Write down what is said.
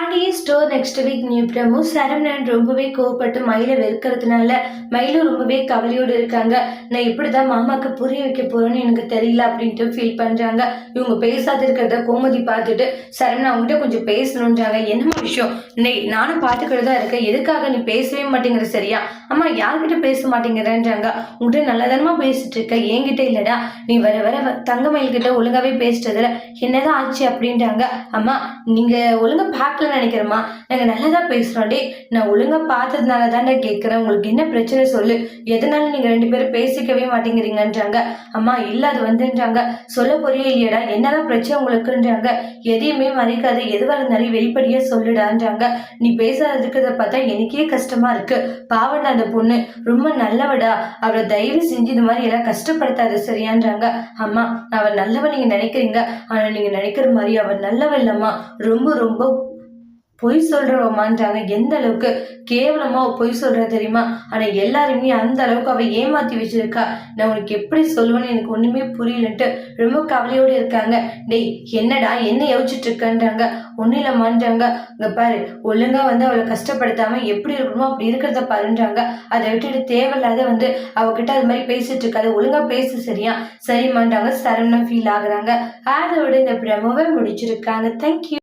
Pandiya store next week new promo Saravanan ரொம்பவே கோவப்பட்டு மயிலை வெறுக்கிறதுனால மயிலும் ரொம்பவே கவலையோடு இருக்காங்க. நான் இப்படிதான் மாமாக்கு புரிய வைக்க போறேன்னு எனக்கு தெரியல அப்படின்ட்டு ஃபீல் பண்றாங்க. இவங்க பேசாத இருக்கிறத கோமதி பார்த்துட்டு சரவணன் அவங்ககிட்ட கொஞ்சம் பேசணுன்றாங்க என்னமா விஷயம்? நெய் நானும் பார்த்துக்கிட்டு தான் இருக்கேன். எதுக்காக நீ பேசவே மாட்டேங்கிற சரியா? அம்மா யார்கிட்ட பேச மாட்டேங்கிறேன்றாங்க. உங்ககிட்ட நல்லதனமா பேசிட்டு இருக்க. என்கிட்ட இல்லடா. நீ வர வர வ- மயில்கிட்ட ஒழுங்காவே பேசிட்டதுல என்னதான் ஆச்சு அப்படின்றாங்க. அம்மா நீங்க ஒழுங்கா பார்க்கல நினைக்கிறேம்மா. நாங்க நல்லதா பேசுறோம். டே நான் ஒழுங்கா பார்த்ததுனால தான்டா கேட்குறேன் உங்களுக்கு என்ன பிரச்சனை சொல்லு. எதனால நீங்க ரெண்டு பேரும் பேசிக்கவே மாட்டேங்கிறீங்கன்றாங்க. அம்மா இல்ல அது வந்துன்றாங்க. சொல்ல போறியே இல்லையடா? என்னதான் பிரச்சனை உங்களுக்குன்றாங்க. எதையுமே மறைக்காது எதுவாக இருந்தாலும் வெளிப்படையா சொல்லுடான்றாங்க. நீ பேசாத இருக்கிறத பார்த்தா எனக்கே கஷ்டமா இருக்கு. பாவண்டா அந்த பொண்ணு. ரொம்ப நல்லவடா. அவளை தயவு செஞ்சு இந்த மாதிரி எல்லாம் கஷ்டப்படுத்தாத சரியான்றாங்க. அம்மா அவ நல்லவன் நீங்க நினைக்கிறீங்க. ஆனா நீங்க நினைக்கிற மாதிரி அவ நல்லவ இல்லம்மா. ரொம்ப ரொம்ப பொய் சொல்றவமான்றாங்க எந்த அளவுக்கு கேவலமா பொய் சொல்ற தெரியுமா? ஆனா எல்லாருமே அந்த அளவுக்கு அவ ஏமாத்தி வச்சிருக்கா. நான் உனக்கு எப்படி சொல்லுவேன்னு எனக்கு ஒண்ணுமே புரியலன்ட்டு ரொம்ப கவலையோடு இருக்காங்க. டேய் என்னடா என்ன யோசிச்சுட்டு இருக்கன்றாங்க? ஒன்னும் இல்லம்மான்றாங்க இங்க பாரு ஒழுங்கா வந்து அவளை கஷ்டப்படுத்தாம எப்படி இருக்கணுமோ அப்படி இருக்கிறத பாருன்றாங்க. அதை விட்டுட்டு தேவையில்லாத வந்து அவகிட்ட அது மாதிரி பேசிட்டு இருக்காது. ஒழுங்கா பேசு சரியா? சரிமான்றாங்க சரவணம் ஃபீல் ஆகுறாங்க. அதை விட இந்த பிரமவை முடிச்சிருக்காங்க. தேங்க்யூ